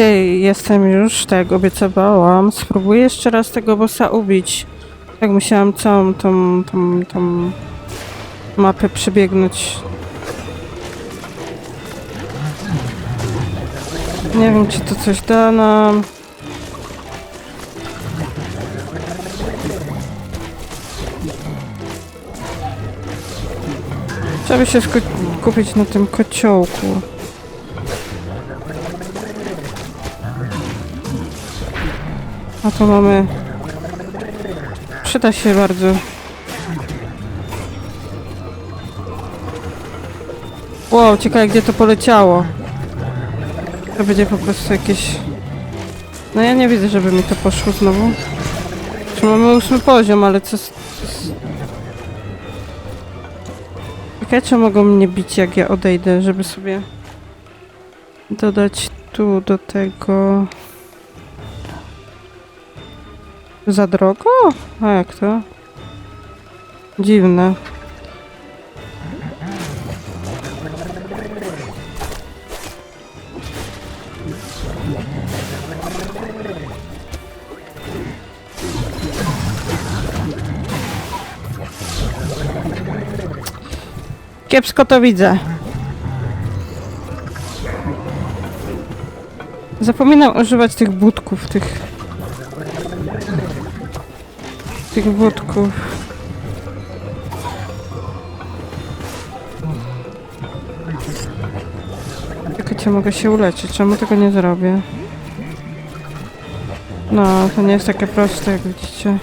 Okej, jestem już, tak jak obiecywałam. Spróbuję jeszcze raz tego bossa ubić. Tak musiałam całą tą, tą, tą mapę przebiegnąć. Nie wiem, czy to coś da nam. Trzeba się sku- kupić na tym kociołku. A tu mamy... Przyda się bardzo. Wow, ciekawe gdzie to poleciało. To będzie po prostu jakieś... No ja nie widzę, żeby mi to poszło znowu. Czy mamy ósmy poziom, ale co... co mogą mnie bić, jak ja odejdę, żeby sobie dodać tu do tego... Za drogo? A jak to? Dziwne. Kiepsko to widzę. Zapominam używać tych budków, tych... Tych budków. Tylko cię mogę się uleczyć, czemu tego nie zrobię? No, to nie jest takie proste, jak widzicie.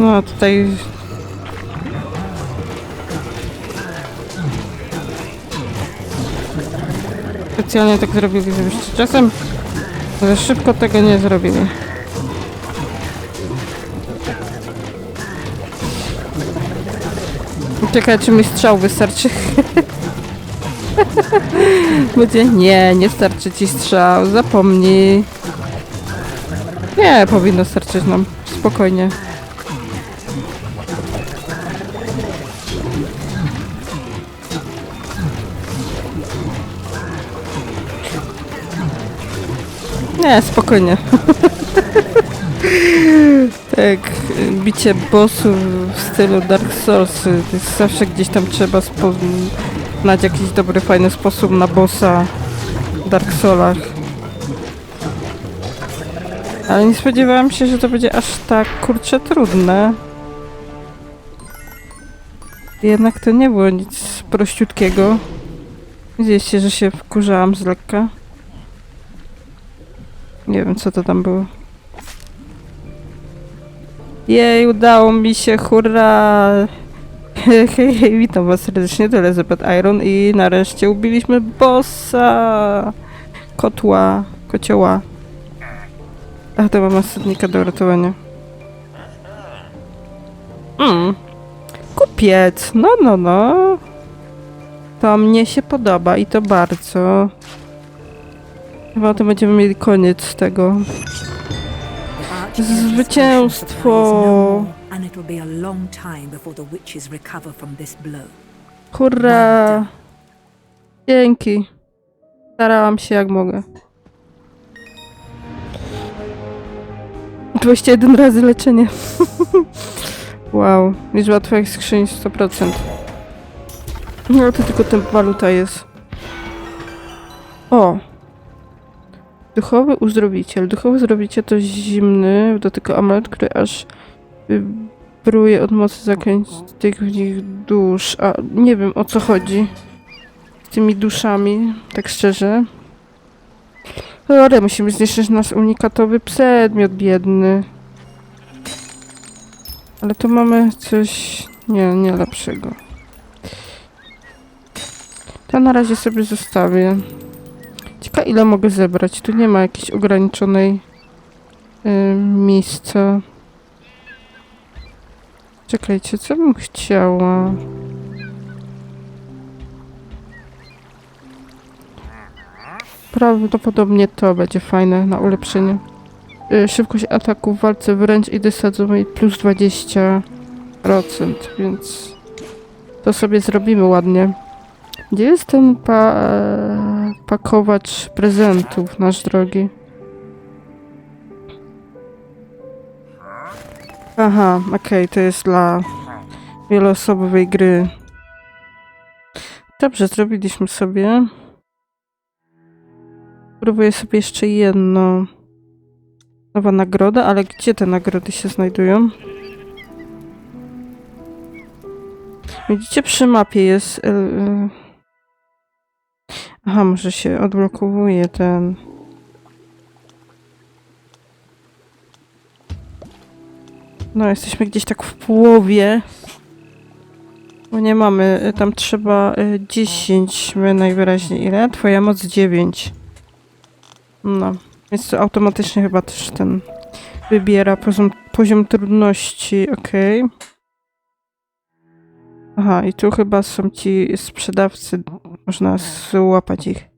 No, tutaj... Specjalnie tak zrobili, żebyście czasem za szybko tego nie zrobili. Czekaj, czy mi strzał wystarczy. Będzie, nie, nie starczy ci strzał, zapomnij. Nie, powinno starczyć nam, spokojnie. Nie, spokojnie. tak, bicie bossów w stylu Dark Souls, to jest zawsze gdzieś tam trzeba znać jakiś dobry, fajny sposób na bossa w Dark Soulach. Ale nie spodziewałam się, że to będzie aż tak kurczę trudne. Jednak to nie było nic prościutkiego. Widzieliście, że się wkurzałam z lekka. Nie wiem, co to tam było. Jej, udało mi się, hurra! Hej, hej, witam was serdecznie, to Elizabeth Iron i nareszcie ubiliśmy bossa! Kotła, kocioła. A, to mam następnika do uratowania. Mm. Kupiec, no, no, no. To mnie się podoba i to bardzo. Chyba to będziemy mieli koniec tego. Zwycięstwo! Hurra! Dzięki. Starałam się jak mogę. 21 razy leczenie. wow. Liczba twoich skrzyń 100%. No to tylko ten waluta jest. O! Duchowy uzdrowiciel. Duchowy uzdrowiciel to zimny, dotyka amulet, który aż wybruje od mocy zaklęć tych w nich dusz. A nie wiem o co chodzi z tymi duszami, tak szczerze. Ale musimy zniszczyć nasz unikatowy przedmiot biedny. Ale tu mamy coś... Nie, nie lepszego. To na razie sobie zostawię. Ile mogę zebrać. Tu nie ma jakiejś ograniczonej y, miejsca. Czekajcie, co bym chciała? prawdopodobnie to będzie fajne na ulepszenie. Y, Szybkość ataku w walce wręcz i dystansowej plus 20%, więc to sobie zrobimy ładnie. Gdzie jest ten pa pakowacz prezentów, nasz drogi? Aha, okej, to jest dla wieloosobowej gry. Dobrze, zrobiliśmy sobie. Próbuję sobie jeszcze jedno. Nowa nagroda, ale gdzie te nagrody się znajdują? Widzicie, przy mapie jest... y, y, Aha, może się odblokowuje ten... No, jesteśmy gdzieś tak w połowie. Bo nie mamy, y, tam trzeba y, 10, my najwyraźniej ile? Twoja moc 9. No, więc to automatycznie chyba też ten wybiera poziom, poziom trudności, okej. Aha, i tu chyba są ci sprzedawcy, można złapać ich.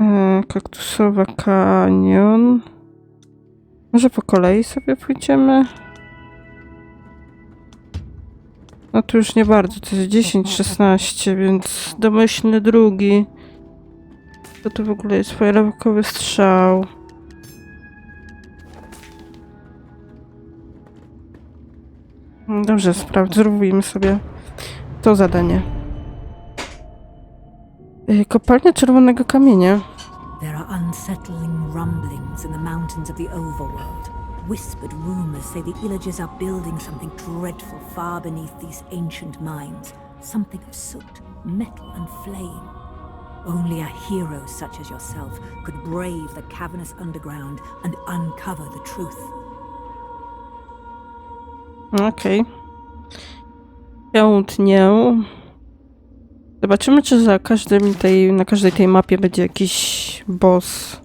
E, kaktusowa kanion. Może po kolei sobie pójdziemy? No to już nie bardzo, to jest 10, 16, więc domyślny drugi. Co to w ogóle jest? Fajerwerkowy strzał. Dobrze, sprawdź, zrobimy sobie to zadanie. Y, Kopalnia czerwonego kamienia. There are unsettling rumblings in the mountains of the overworld. Whispered rumors say the Illagers are building something dreadful far beneath these ancient mines. Something of soot, metal, and flame. Only a hero such as yourself could brave the cavernous underground and uncover the truth. Okej. Piątnię. Zobaczymy, czy za każdym tej, na każdej tej mapie będzie jakiś boss.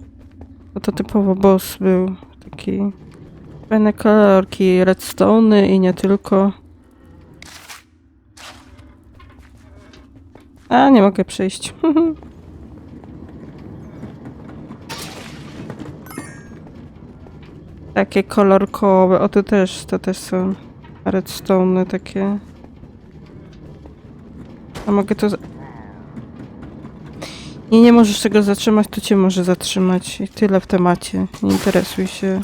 Bo to typowo boss był taki fajne kolorki, redstone i nie tylko. A, nie mogę przejść. Takie kolorkowe. O, to też, to też są redstone takie. A mogę to... I nie możesz tego zatrzymać, to cię może zatrzymać. I tyle w temacie. Nie interesuj się.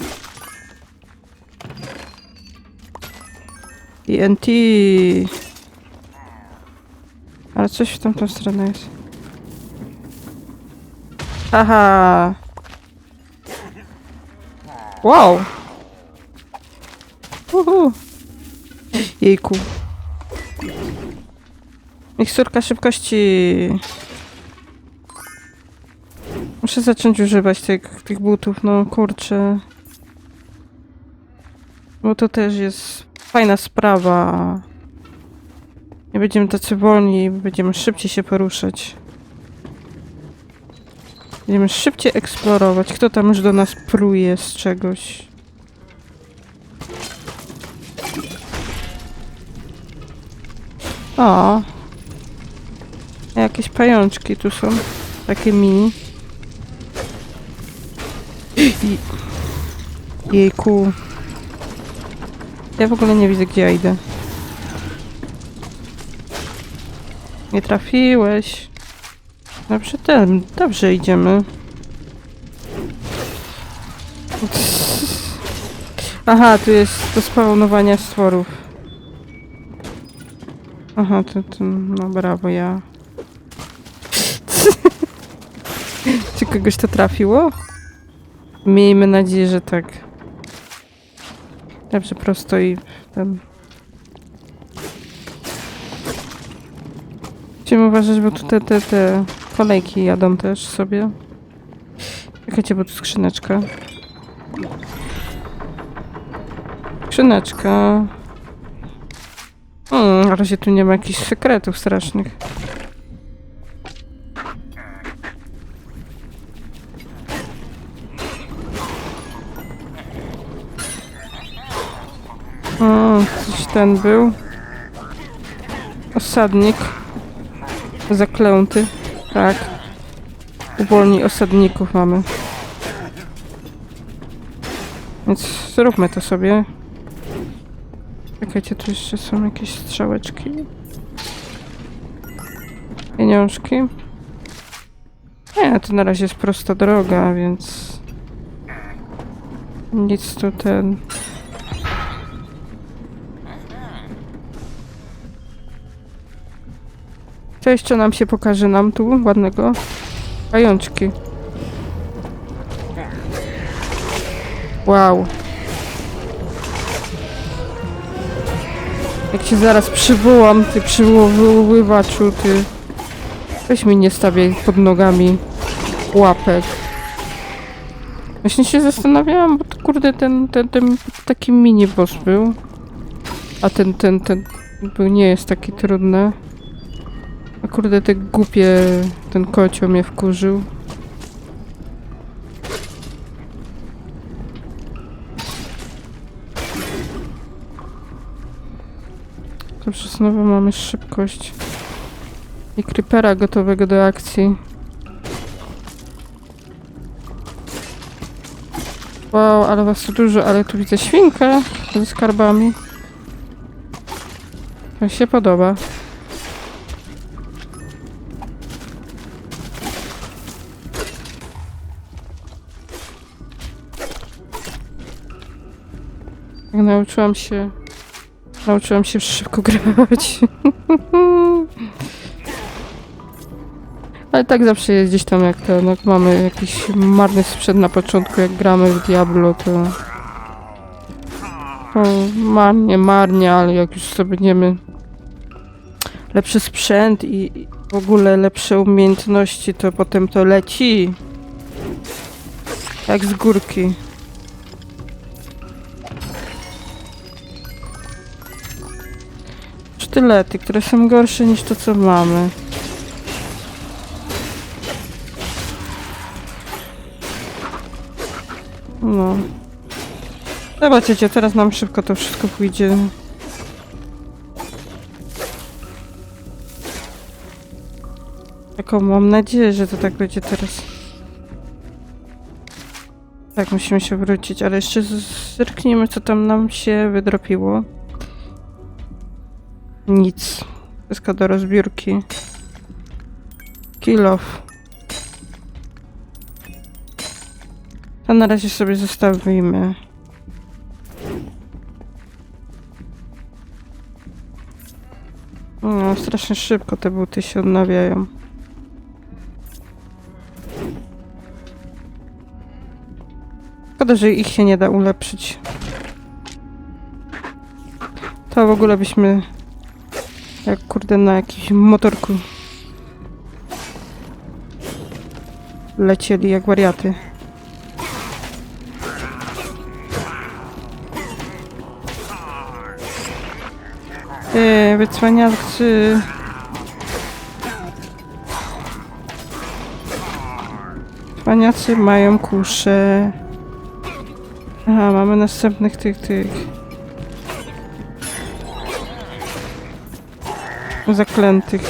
TNT. Ale coś w tamtą stronę jest. Aha. Wow. Uhu. Jejku. Miksturka szybkości. Muszę zacząć używać tych, tych butów, no kurczę. Bo to też jest fajna sprawa. Nie będziemy tacy wolni, będziemy szybciej się poruszać. Będziemy szybciej eksplorować. Kto tam już do nas pruje z czegoś? O. Jakieś pajączki tu są. Takie mini. I... Jejku. Ja w ogóle nie widzę, gdzie ja idę. Nie trafiłeś. Dobrze, ten, dobrze idziemy. Aha, tu jest do spawnowania stworów. Aha, to, to no brawo, ja. Czy kogoś to trafiło? Miejmy nadzieję, że tak. Dobrze, prosto i ten. Musimy uważać, bo tu te, te, te kolejki jadą też sobie. Czekajcie, bo tu skrzyneczka. Skrzyneczka. Na razie tu nie ma jakichś sekretów strasznych. O, coś ten był. Osadnik. Zaklęty. Tak. uwolni osadników mamy. Więc zróbmy to sobie. Czekajcie, tu jeszcze są jakieś strzałeczki. Pieniążki. Nie, to na razie jest prosta droga, więc... Nic tu ten... Co jeszcze nam się pokaże nam tu ładnego? Pajączki. Wow. Jak cię zaraz przywołam, ty przywoływaczu, ty. Weź mi nie stawiaj pod nogami łapek. Właśnie się zastanawiałam, bo to kurde ten, ten, ten taki mini boss był. A ten, ten, ten był, nie jest taki trudny. A kurde te głupie, ten kocioł mnie wkurzył. Dobrze, znowu mamy szybkość. I creepera gotowego do akcji. Wow, ale was tu dużo, ale tu widzę świnkę ze skarbami. To się podoba. Nauczyłam się... Nauczyłam się szybko grać. Ale tak zawsze jest gdzieś tam jak to, jak mamy jakiś marny sprzęt na początku, jak gramy w Diablo, to... marnie, marnie, ale jak już zdobędziemy lepszy sprzęt i w ogóle lepsze umiejętności, to potem to leci. Jak z górki. Sztylety, które są gorsze niż to, co mamy. No. Zobaczycie, teraz nam szybko to wszystko pójdzie. Taką mam nadzieję, że to tak będzie teraz. Tak, musimy się wrócić, ale jeszcze zerknijmy, co tam nam się wydropiło. Nic. Wszystko do rozbiórki. Kill off. To na razie sobie zostawimy. No, strasznie szybko te buty się odnawiają. Szkoda, że ich się nie da ulepszyć. To w ogóle byśmy jak kurde na jakimś motorku lecieli jak wariaty. Eee, wycwaniacy. Wycwaniacy mają kusze. Aha, mamy następnych tych, tych. Zaklętych.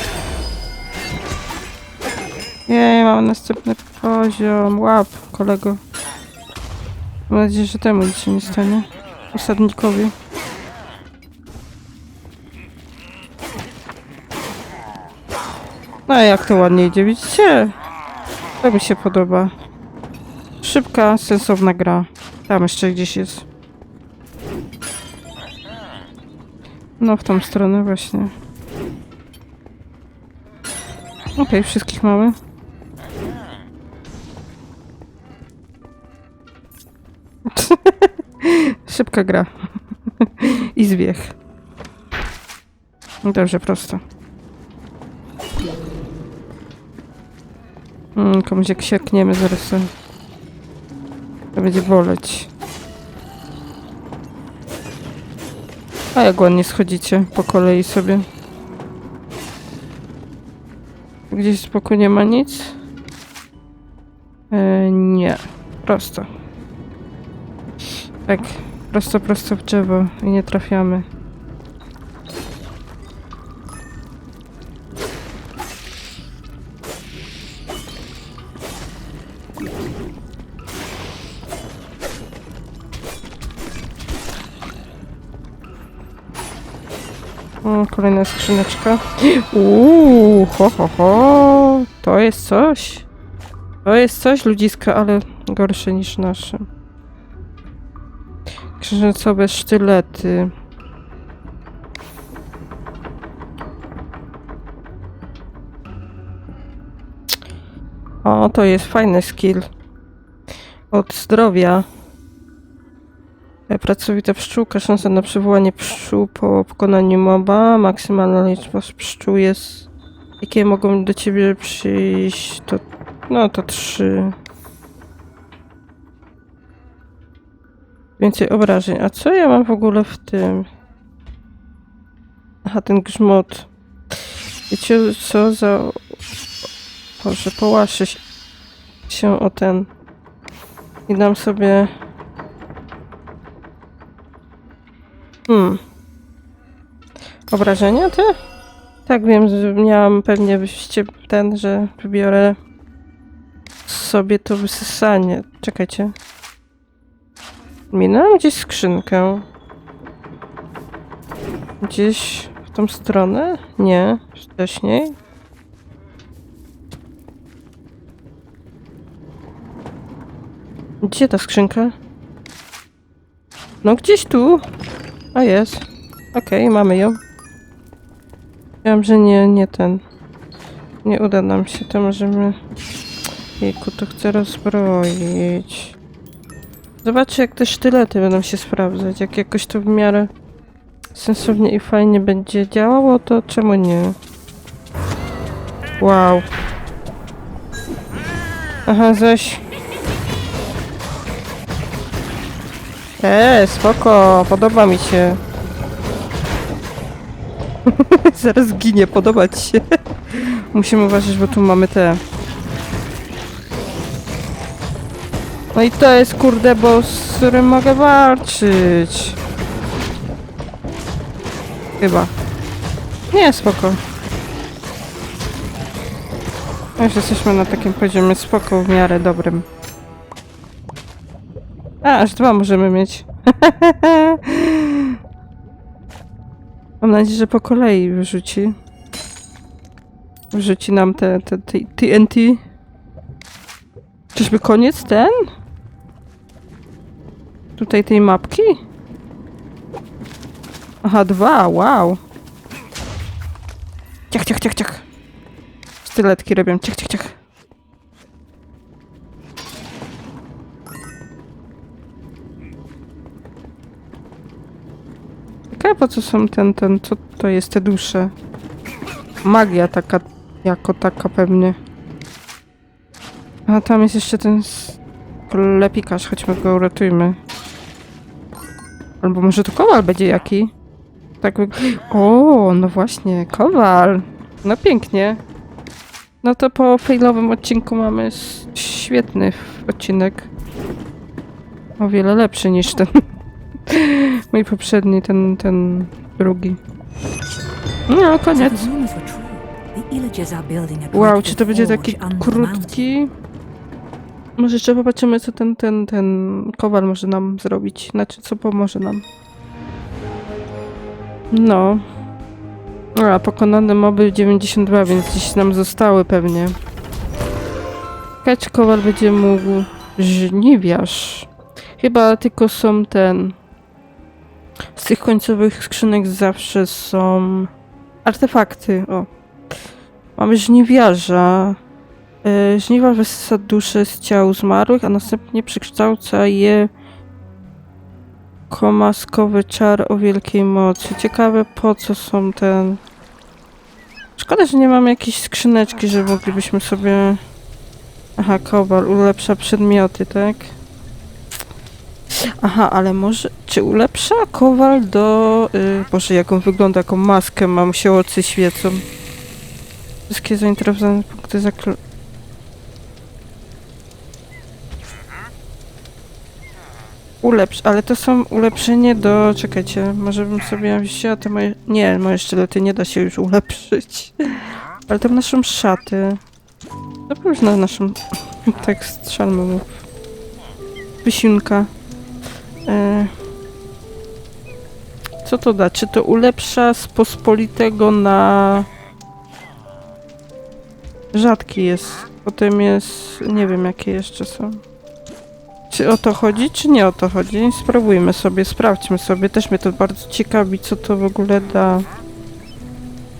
Jej, mamy następny poziom. Łap, kolego. Mam nadzieję, że temu nic się nie stanie. Osadnikowi. No jak to ładnie idzie, widzicie? To mi się podoba. Szybka, sensowna gra. Tam jeszcze gdzieś jest. No w tą stronę właśnie. Okej, wszystkich mamy. Szybka gra. I zbieg. Dobrze, prosto. Mm, komuś jak siekniemy zaraz to będzie boleć. A jak ładnie schodzicie po kolei sobie. Gdzieś boku nie ma nic? E, nie. Prosto. Tak. Prosto, prosto w drzewo i nie trafiamy. Kolejna skrzyneczka. Uuu, ho, ho, ho. To jest coś. To jest coś, ludziska, ale gorsze niż nasze. Księżycowe sztylety. O, to jest fajny skill. Od zdrowia. E, Pracowita pszczółka, szansa na przywołanie pszczół po pokonaniu moba. Maksymalna liczba pszczół jest. Jakie mogą do ciebie przyjść? To. No to trzy. Więcej obrażeń. A co ja mam w ogóle w tym? Aha, ten grzmot. Wiecie co za. Boże, połaszę się- się o ten. I dam sobie. Hmm. Obrażenia te? Tak wiem, że miałam pewnie ten, że wybiorę sobie to wysysanie. Czekajcie. Minęłam gdzieś skrzynkę. Gdzieś w tą stronę? Nie, wcześniej. Gdzie ta skrzynka? No gdzieś tu. A jest. Okej, mamy ją. Wiem, że nie, nie ten. Nie uda nam się, to możemy... Jejku, to chcę rozbroić. Zobaczę, jak te sztylety będą się sprawdzać. Jak jakoś to w miarę sensownie i fajnie będzie działało, to czemu nie? Wow. Aha, zaś... Eee, spoko, podoba mi się. Zaraz ginie, podoba ci się. Musimy uważać, bo tu mamy te. No i to jest kurde boss, z którym mogę walczyć. Chyba. Nie, spoko. Już jesteśmy na takim poziomie spoko w miarę dobrym. A, aż dwa możemy mieć. Mam nadzieję, że po kolei wyrzuci. Wyrzuci nam te, te, te TNT. Czyżby koniec ten? Tutaj tej mapki? Aha, dwa, wow. Ciach, ciach, ciach, ciach. Styletki robią, ciach, ciach, ciach. Po co są ten, ten, co to jest te dusze? Magia taka, jako taka pewnie. A tam jest jeszcze ten sklepikarz, chodźmy go uratujmy. Albo może to kowal będzie jaki? Tak O, no właśnie, kowal. No pięknie. No to po failowym odcinku mamy świetny odcinek. O wiele lepszy niż ten mój poprzedni, ten, ten drugi. No, koniec. Wow, czy to będzie taki krótki? Może jeszcze popatrzymy, co ten, ten, ten kowal może nam zrobić. Znaczy, co pomoże nam. No. A, pokonane moby 92, więc gdzieś nam zostały pewnie. Czy kowal będzie mógł... Żniwiarz. Chyba tylko są ten... Z tych końcowych skrzynek zawsze są... Artefakty, o. Mamy żniwiarza. E, Żniwa wysysa dusze z ciał zmarłych, a następnie przekształca je komaskowy czar o wielkiej mocy. Ciekawe po co są ten... Szkoda, że nie mamy jakiejś skrzyneczki, że moglibyśmy sobie... Aha, kowal ulepsza przedmioty, tak? Aha, ale może... Czy ulepsza kowal do... Y, Boże, jak on wygląda, jaką maskę ma, mu się oczy świecą. Wszystkie zainteresowane punkty zakl... Ulepsz, ale to są ulepszenie do... Czekajcie, może bym sobie wzięła te moje... Nie, moje sztylety nie da się już ulepszyć. Ale to naszą. To już na naszą... Tak strzelmy mu. Wysiunka. E... Co to da? Czy to ulepsza z pospolitego na... Rzadki jest. Potem jest... Nie wiem jakie jeszcze są. Czy o to chodzi, czy nie o to chodzi? Spróbujmy sobie, sprawdźmy sobie. Też mnie to bardzo ciekawi, co to w ogóle da.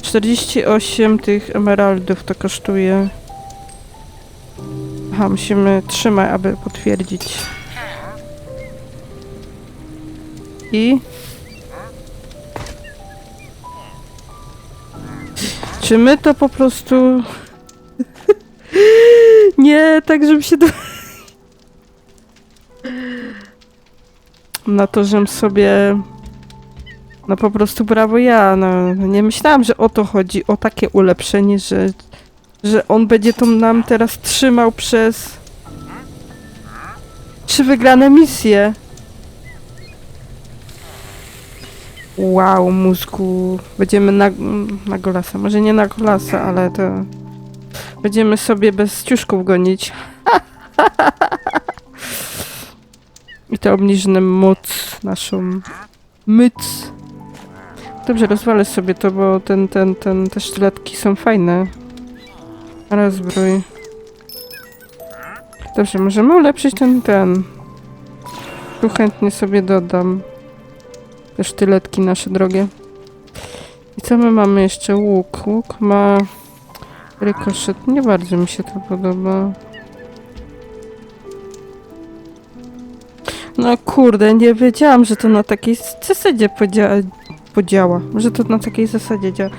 48 tych emeraldów to kosztuje. Aha, musimy trzymać, aby potwierdzić. I... Czy my to po prostu... Nie, tak żeby się... Do... Na to, żem sobie... No po prostu brawo ja, no nie myślałam, że o to chodzi, o takie ulepszenie, że, że on będzie to nam teraz trzymał przez trzy wygrane misje. Wow, mózgu. Będziemy na, na golasa. Może nie na golasa, ale to... Będziemy sobie bez ciuszków gonić. I to obniżymy moc naszą. Myc. Dobrze, rozwalę sobie to, bo ten, ten, ten, te sztyletki są fajne. Rozbrój. Dobrze, możemy ulepszyć ten, ten. Tu chętnie sobie dodam. Te sztyletki nasze drogie. I co my mamy jeszcze? Łuk. Łuk ma rykoszet. Nie bardzo mi się to podoba. No kurde, nie wiedziałam, że to na takiej zasadzie podziała. podziała. Że to na takiej zasadzie działa.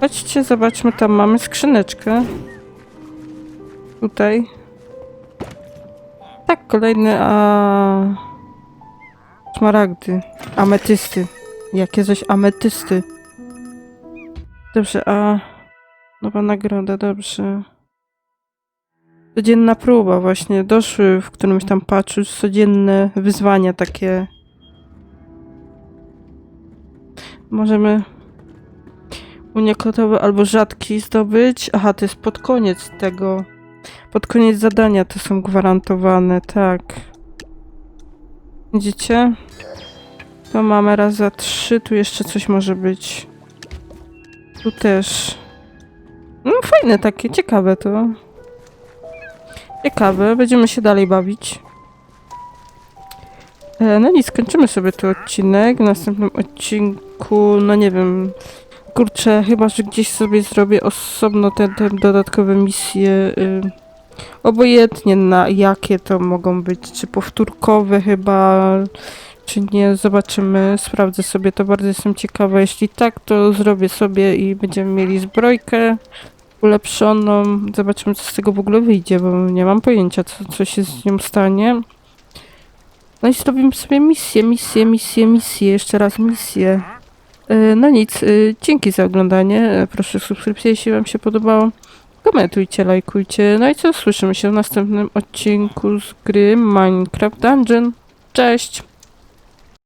Chodźcie, zobaczmy, tam mamy skrzyneczkę. Tutaj. Tak, kolejny, a... Szmaragdy. Ametysty. Jakie coś ametysty. Dobrze, a... Nowa nagroda, dobrze. Codzienna próba właśnie. Doszły w którymś tam patchu codzienne wyzwania takie. Możemy unikatowy albo rzadki zdobyć. Aha, to jest pod koniec tego. Pod koniec zadania to są gwarantowane, tak. Widzicie? To mamy raz za trzy, tu jeszcze coś może być. Tu też. No fajne takie, ciekawe to. Ciekawe, będziemy się dalej bawić. E, no nic, skończymy sobie tu odcinek. W następnym odcinku, no nie wiem, kurczę, chyba, że gdzieś sobie zrobię osobno te, te dodatkowe misje. Y, obojętnie na jakie to mogą być, czy powtórkowe chyba, czy nie, zobaczymy, sprawdzę sobie to, bardzo jestem ciekawa. Jeśli tak, to zrobię sobie i będziemy mieli zbrojkę ulepszoną. Zobaczymy, co z tego w ogóle wyjdzie, bo nie mam pojęcia, co, co się z nią stanie. No i zrobimy sobie misję, misję, misję, misję, jeszcze raz misję. E, No nic, e, dzięki za oglądanie. E, Proszę subskrypcję, jeśli Wam się podobało. Komentujcie, lajkujcie. No i co, słyszymy się w następnym odcinku z gry Minecraft Dungeon. Cześć!